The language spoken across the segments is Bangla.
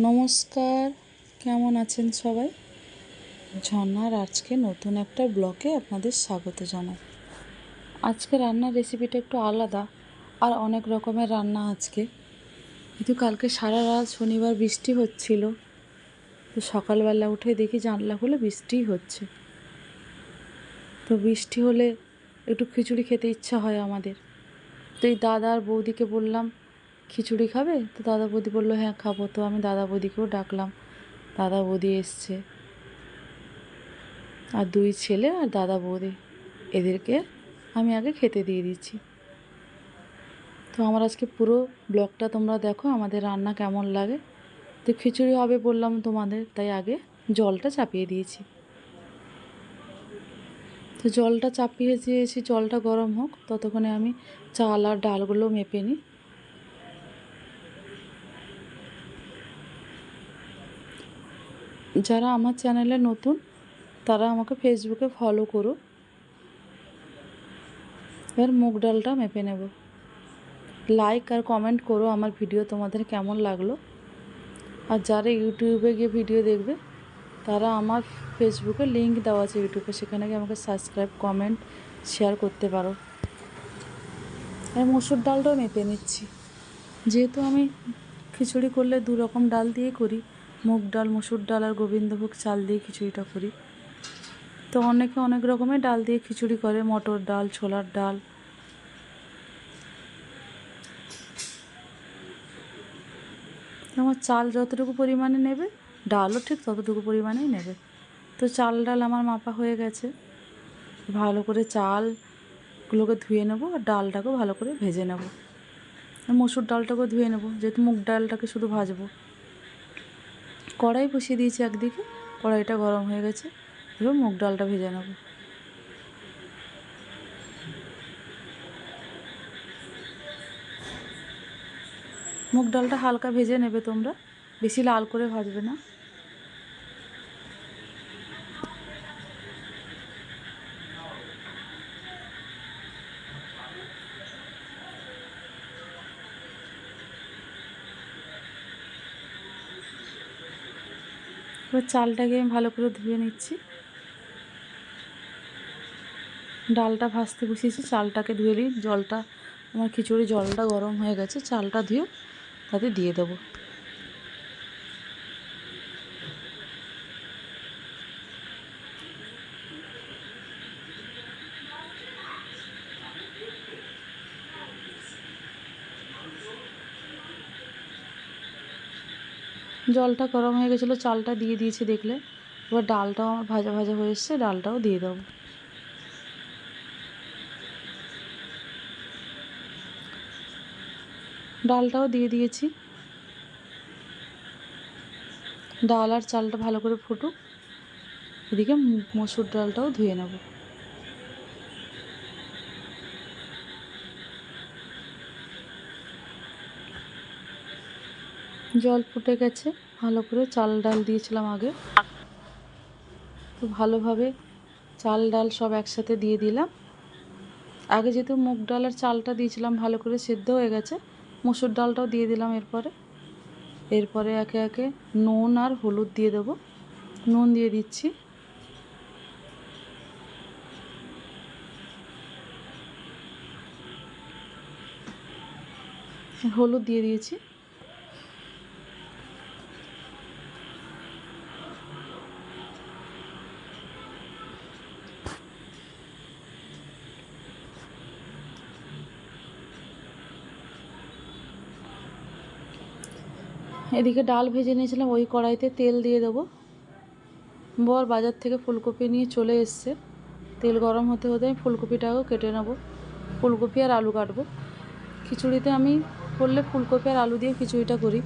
নমস্কার, কেমন আছেন সবাই? ঝর্নার আজকে নতুন একটা ব্লকে আপনাদের স্বাগত জানাই। আজকে রান্নার রেসিপিটা একটু আলাদা আর অনেক রকমের রান্না আজকে। কিন্তু কালকে সারা রাত শনিবার বৃষ্টি হচ্ছিল, তো সকালবেলা উঠে দেখি জানলা খুলে বৃষ্টিই হচ্ছে। তো বৃষ্টি হলে একটু খিচুড়ি খেতে ইচ্ছা হয় আমাদের। তো এই দাদা আর বৌদিকে বললাম খিচুড়ি খাবে? তো দাদা বৌদি বলল হ্যাঁ খাব। তো আমি দাদা বৌদিকেও ডাকলাম। দাদা বৌদি এসছে। আর দুই ছেলে আর দাদা বৌদি। এদেরকে আমি আগে খেতে দিয়ে দিচ্ছি। তো আমার আজকে পুরো ব্লগটা তোমরা দেখো, আমাদের রান্না কেমন লাগে। তো খিচুড়ি হবে বললাম তোমাদের, তাই আগে জলটা চাপিয়ে দিয়েছি। তো জলটা চাপিয়ে দিয়েছি, জলটা গরম হোক, ততক্ষণে আমি চাল আর ডালগুলো মেপে নিই। যারা আমার চ্যানেলে নতুন, তারা আমাকে ফেসবুকে ফলো করো এবার মুগ ডালটা মেপে নেব। লাইক আর কমেন্ট করো আমার ভিডিও তোমাদের কেমন লাগল। আর যারা ইউটিউবে গিয়ে ভিডিও দেখবে, তারা আমার ফেসবুকে লিংক দেওয়া আছে ইউটিউবে সেখানে গিয়ে আমাকে সাবস্ক্রাইব কমেন্ট শেয়ার করতে পারো। আর মসুর ডালটাও মেপে নিচ্ছি। যেহেতু আমি খিচুড়ি করলে দু রকম ডাল দিয়ে করি মুগ ডাল, মুসুর ডাল আর গোবিন্দভোগ চাল দিয়ে খিচুড়িটা করি। তো অনেকে অনেক রকমের ডাল দিয়ে খিচুড়ি করে, মটর ডাল, ছোলার ডাল। আমার চাল যতটুকু পরিমাণে নেবে, ডালও ঠিক ততটুকু পরিমাণেই নেবে। তো চাল ডাল আমার মাপা হয়ে গেছে। ভালো করে চালগুলোকে ধুয়ে নেব আর ডালটাকেও ভালো করে ভেজে নেব। মসুর ডালটাকেও ধুয়ে নেব, যেহেতু মুগ ডালটাকে শুধু ভাজবো। কড়াই বসিয়ে দিয়েছি একদিকে, কড়াইটা গরম হয়ে গেছে, এবার মুগ ডালটা ভেজে নেব। মুগ ডালটা হালকা ভেজে নেবে তোমরা, বেশি লাল করে ভাজবে না। এবার চালটাকে আমি ভালো করে ধুয়ে নিচ্ছি। ডালটা ভাজতে বসিয়েছি, চালটাকে ধুয়ে নিই। জলটা, আমার খিচুড়ি জলটা গরম হয়ে গেছে, চালটা ধুয়ে তাতে দিয়ে দেবো। জলটা গরম হয়ে গেছিল, চালটা দিয়ে দিয়েছি দেখলে। এবার ডালটাও আমার ভাজা ভাজা হয়ে এসছে, ডালটাও দিয়ে দেবো। ডালটাও দিয়ে দিয়েছি। ডাল আর চালটা ভালো করে ফুটুক। এদিকে মসুর ডালটাও ধুয়ে নেব। জল ফুটে গেছে। ভালো করে চাল ডাল দিয়েছিলাম আগে। তো ভালোভাবে চাল ডাল সব একসাথে দিয়ে দিলাম। আগে যেহেতু মুগ ডাল আর চালটা দিয়েছিলাম, ভালো করে সেদ্ধ হয়ে গেছে। মুসুর ডালটাও দিয়ে দিলাম এরপরে। এরপরে একে একে নুন আর হলুদ দিয়ে দেবো। নুন দিয়ে দিচ্ছি। হলুদ দিয়ে দিয়েছি। এদিকে ডাল ভেজে নিয়েছিলাম, ওই কড়াইতে তেল দিয়ে দেবো। বর বাজার থেকে ফুলকপি নিয়ে চলে এসছে। তেল গরম হতে হতে আমি ফুলকপিটাকেও কেটে নেব। ফুলকপি আর আলু কাটবো। খিচুড়িতে আমি করলে ফুলকপি আর আলু দিয়ে খিচুড়িটা করি।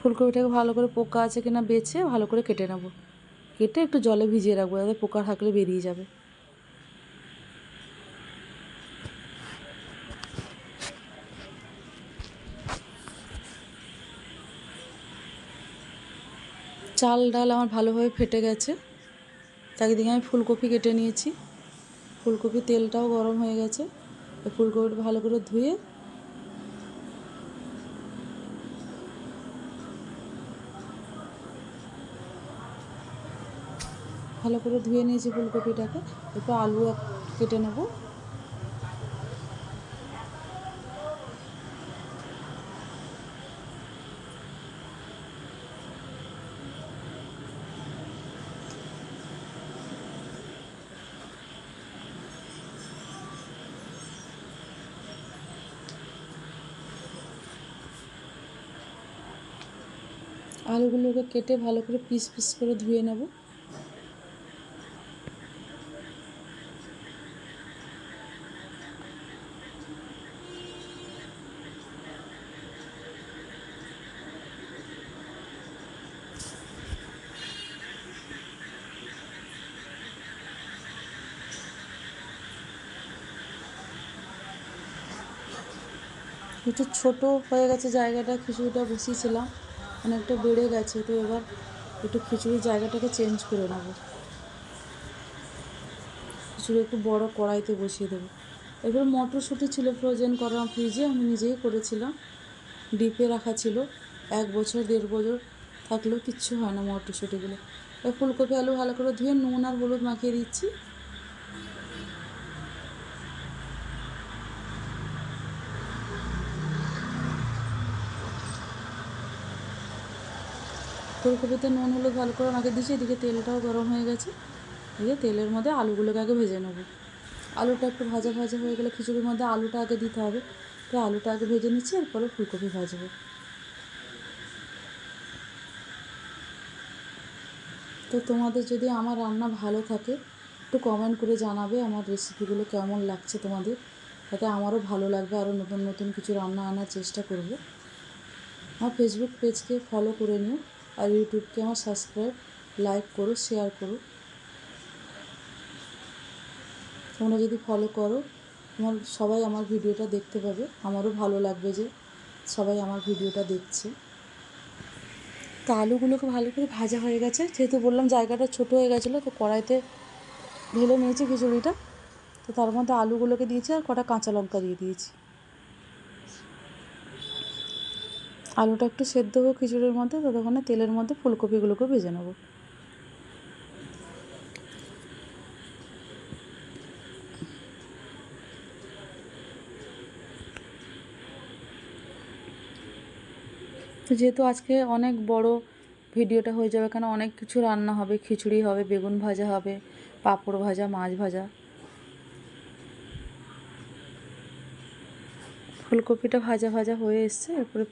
ফুলকপিটাকে ভালো করে পোকা আছে কিনা বেছে ভালো করে কেটে নেব। কেটে একটু জলে ভিজিয়ে রাখব, যাতে পোকা থাকলে বেরিয়ে যাবে। চাল ডাল আমার ভালোভাবে ফেটে গেছে। তাকে দিকে আমি ফুলকপি কেটে নিয়েছি। ফুলকপি তেলটাও গরম হয়ে গেছে। ফুলকপিটা ভালো করে ধুয়ে ভালো করে ধুয়ে নিয়েছি ফুলকপিটাকে। এরপর আলু কেটে নেব। আলুগুলোকে কেটে ভালো করে পিস পিস করে ধুয়ে নেব। একটু ছোট হয়ে গেছে জায়গাটা, খিচুড়িটা বসিয়েছিলাম। অনেকটা বেড়ে গেছে, তো এবার একটু খিচুড়ির জায়গাটাকে চেঞ্জ করে নেব। খিচুড়ি একটু বড় কড়াইতে বসিয়ে দেবো। এবার মটরশুঁটি ছিল ফ্রোজেন করা ফ্রিজে আমি নিজেই করেছিলাম। ডিপে রাখা ছিল, এক বছর, দেড় বছর থাকলেও কিচ্ছু হয় না মটরশুঁটিগুলো। এবার ফুলকপি, আলু ভালো করে ধুয়ে নুন আর হলুদ মাখিয়ে দিচ্ছি। ফুলকপিতে নুন, হলুদ, ভালো করে মাখিয়ে দিয়েছি। এদিকে তেলটাও গরম হয়ে গেছে। দিয়ে তেলের মধ্যে আলুগুলোকে আগে ভেজে নেব। আলুটা একটু ভাজা ভাজা হয়ে গেলে খিচুড়ির মধ্যে আলুটা আগে দিতে হবে। তো আলুটা আগে ভেজে নিচ্ছি, এরপরে ফুলকপি ভাজবো। তো তোমাদের যদি আমার রান্না ভালো থাকে, একটু কমেন্ট করে জানাবে আমার রেসিপিগুলো কেমন লাগছে তোমাদের। তাতে আমারও ভালো লাগবে, আরও নতুন নতুন কিছু রান্না আনার চেষ্টা করব। আমার ফেসবুক পেজকে ফলো করে নিও। আর ইউটিউবকে আমার সাবস্ক্রাইব লাইক করো শেয়ার করো। তোমরা যদি ফলো করো, তোমার সবাই আমার ভিডিওটা দেখতে পাবে। আমারও ভালো লাগবে যে সবাই আমার ভিডিওটা দেখছে। তো আলুগুলোকে ভালো করে ভাজা হয়ে গেছে। যেহেতু বললাম জায়গাটা ছোট হয়ে গেছিল, তো কড়াইতে ঢেলে নিয়েছি খিচুড়িটা। তো তার মধ্যে আলুগুলোকে দিয়েছি আর কটা কাঁচা লঙ্কা দিয়ে দিয়েছি। আলুটা একটু সেদ্ধ হোক খিচুড়ির মধ্যে, ততক্ষণে তেলের মধ্যে ফুলকপিগুলোকে ভেজে নেব। তো যেহেতু আজকে অনেক বড় ভিডিওটা হয়ে যাবে, কেন অনেক কিছু রান্না হবে, খিচুড়ি হবে, বেগুন ভাজা হবে, পাঁপড় ভাজা, মাছ ভাজা। ফুলকপিটা ভাজা ভাজা হয়ে এসছে, এরপরে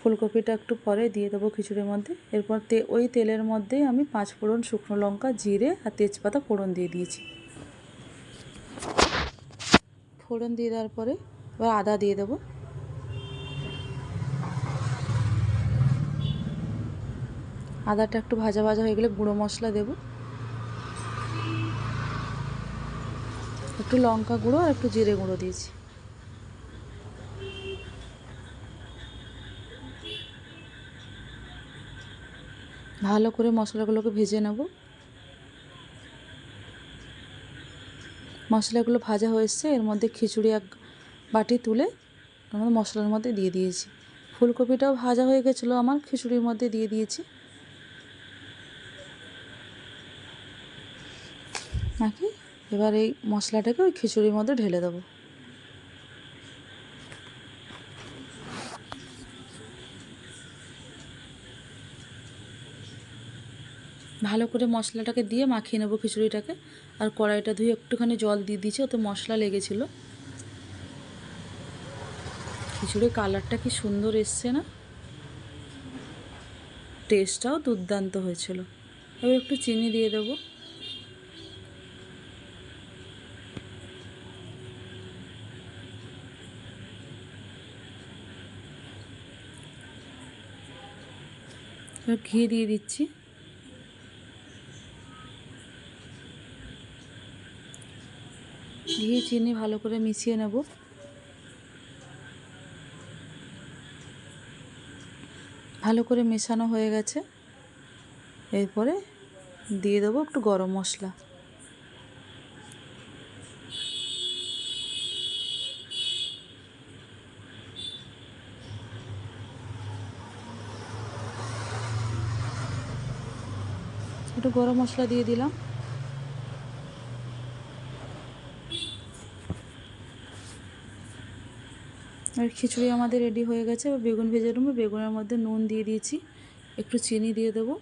ফুলকপিটা একটু পরে দিয়ে দেবো খিচুড়ির মধ্যে। এরপর তে ওই তেলের মধ্যেই আমি পাঁচ ফোড়ন শুকনো লঙ্কা, জিরে আর তেজপাতা ফোড়ন দিয়ে দিয়েছি। ফোড়ন দিয়ে দেওয়ার পরে এবার আদা দিয়ে দেবো। আদাটা একটু ভাজা ভাজা হয়ে গেলে গুঁড়ো মশলা দেব। একটু লঙ্কা গুঁড়ো আর একটু জিরে গুঁড়ো দিয়েছি। ভালো করে মশলাগুলোকে ভেজে নেব। মশলাগুলো ভাজা হয়ে এসছে, এর মধ্যে খিচুড়ি এক বাটি তুলে আমার মশলার মধ্যে দিয়ে দিয়েছি। ফুলকপিটাও ভাজা হয়ে গেছিল আমার, খিচুড়ির মধ্যে দিয়ে দিয়েছি। নাকি? এবার এই মশলাটাকে ওই খিচুড়ির মধ্যে ঢেলে দেবো। ভালো করে মশলাটাকে দিয়ে মাখিয়ে নেব খিচুড়িটাকে। আর কড়াইটা ধুয়ে একটুখানি জল দিয়ে দিয়েছি, ওতে মশলা লেগেছিলো। খিচুড়ির কালারটা কি সুন্দর এসছে না? টেস্টটাও দুর্দান্ত হয়েছিল। এবার একটু চিনি দিয়ে দেবো। ঘি দিয়ে দিচ্ছি। ঘি, চিনি ভালো করে মিশিয়ে নেব। ভালো করে মেশানো হয়ে গেছে। এরপরে দিয়ে দেবো একটু গরম মশলা। একটু গরম মশলা দিয়ে দিলাম। আর খিচুড়ি আমাদের রেডি হয়ে গেছে। এবার বেগুন ভেজে নেব। বেগুনের মধ্যে নুন দিয়ে দিয়েছি। একটু চিনি দিয়ে দেবো।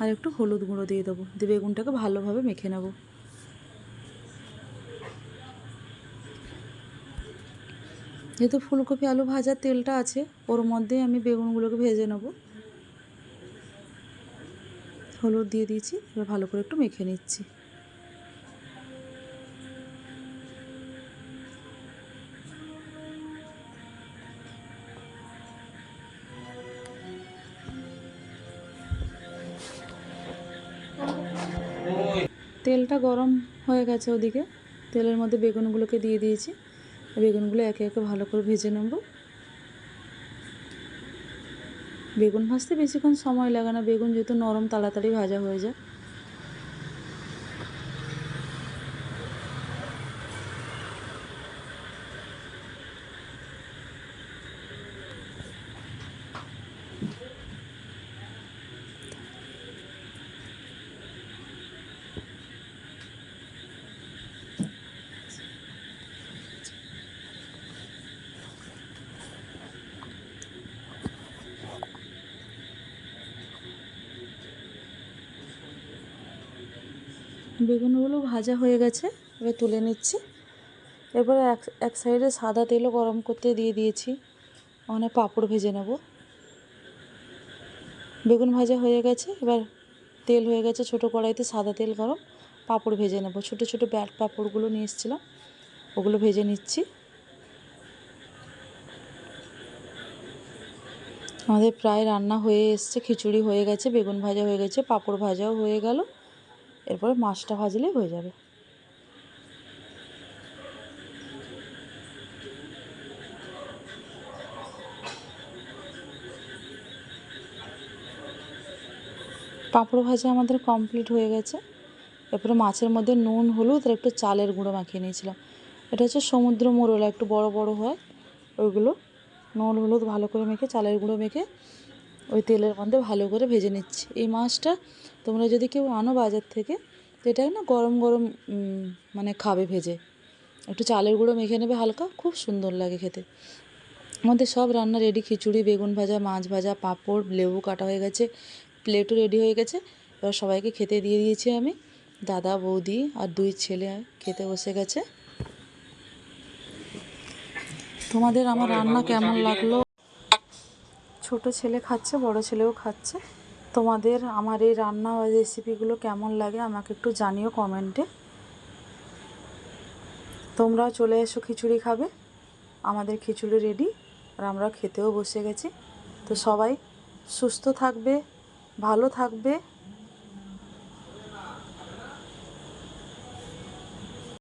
আর একটু হলুদ গুঁড়ো দিয়ে দেবো। দিয়ে বেগুনটাকে ভালোভাবে মেখে নেব। যেহেতু ফুলকপি, আলু ভাজার তেলটা আছে, ওর মধ্যেই আমি বেগুনগুলোকে ভেজে নেব। হলুদ দিয়ে দিয়েছি। এবার ভালো করে একটু মেখে নিচ্ছি। তেলটা গরম হয়ে গেছে ওদিকে। তেলের মধ্যে বেগুনগুলোকে দিয়ে দিয়েছি। বেগুনগুলো একে একে ভালো করে ভেজে নেব। বেগুন ভাজতে বেশিক্ষণ সময় লাগে না। বেগুন যেহেতু নরম, তাড়াতাড়ি ভাজা হয়ে যায়। বেগুনগুলো ভাজা হয়ে গেছে, এবার তুলে নিচ্ছি। এরপরে এক এক সাইডে সাদা তেলও গরম করতে দিয়ে দিয়েছি। ওখানে পাঁপড় ভেজে নেব। বেগুন ভাজা হয়ে গেছে, এবার তেল হয়ে গেছে ছোটো কড়াইতে সাদা তেল গরম। পাঁপড় ভেজে নেব। ছোটো ছোটো ব্যাট পাঁপড়গুলো নিয়ে এসেছিলাম, ওগুলো ভেজে নিচ্ছি। আমাদের প্রায় রান্না হয়ে এসছে, খিচুড়ি হয়ে গেছে, বেগুন ভাজা হয়ে গেছে, পাঁপড় ভাজাও হয়ে গেল। এরপরে মাছটা ভাজলেই হয়ে যাবে। পাঁপড় ভাজা আমাদের কমপ্লিট হয়ে গেছে। এরপরে মাছের মধ্যে নুন, হলুদ আর একটু চালের গুঁড়ো মাখিয়ে নিয়েছিলাম। এটা হচ্ছে সমুদ্র মোরলা একটু বড় বড় হয়। ওইগুলো নুন, হলুদ ভালো করে মেখে, চালের গুঁড়ো মেখে ওই তেলের মধ্যে ভালো করে ভেজে নিচ্ছি। এই মাছটা তোমরা যদি কেউ আনো বাজার থেকে তো এটা না গরম গরম মানে খাবে ভেজে। একটু চালের গুঁড়ো মেখে নেবে হালকা খুব সুন্দর লাগে খেতে। আমাদের সব রান্না রেডি খিচুড়ি বেগুন ভাজা মাছ ভাজা পাঁপড় লেবু কাটা হয়ে গেছে প্লেটও রেডি হয়ে গেছে। এবার সবাইকে খেতে দিয়ে দিয়েছি আমি। দাদা বৌদি আর দুই ছেলে খেতে বসে গেছে। তোমাদের আমার রান্না কেমন লাগল? ছোট ছেলে খাচ্ছে, বড় ছেলেও খাচ্ছে। তোমাদের আমার এই রান্না রেসিপিগুলো কেমন লাগে আমাকে একটু জানিও কমেন্টে তোমরাও চলে এসো, খিচুড়ি খাবে। আমাদের খিচুড়ি রেডি আর আমরা খেতেও বসে গেছি। তো সবাই সুস্থ থাকবে, ভালো থাকবে।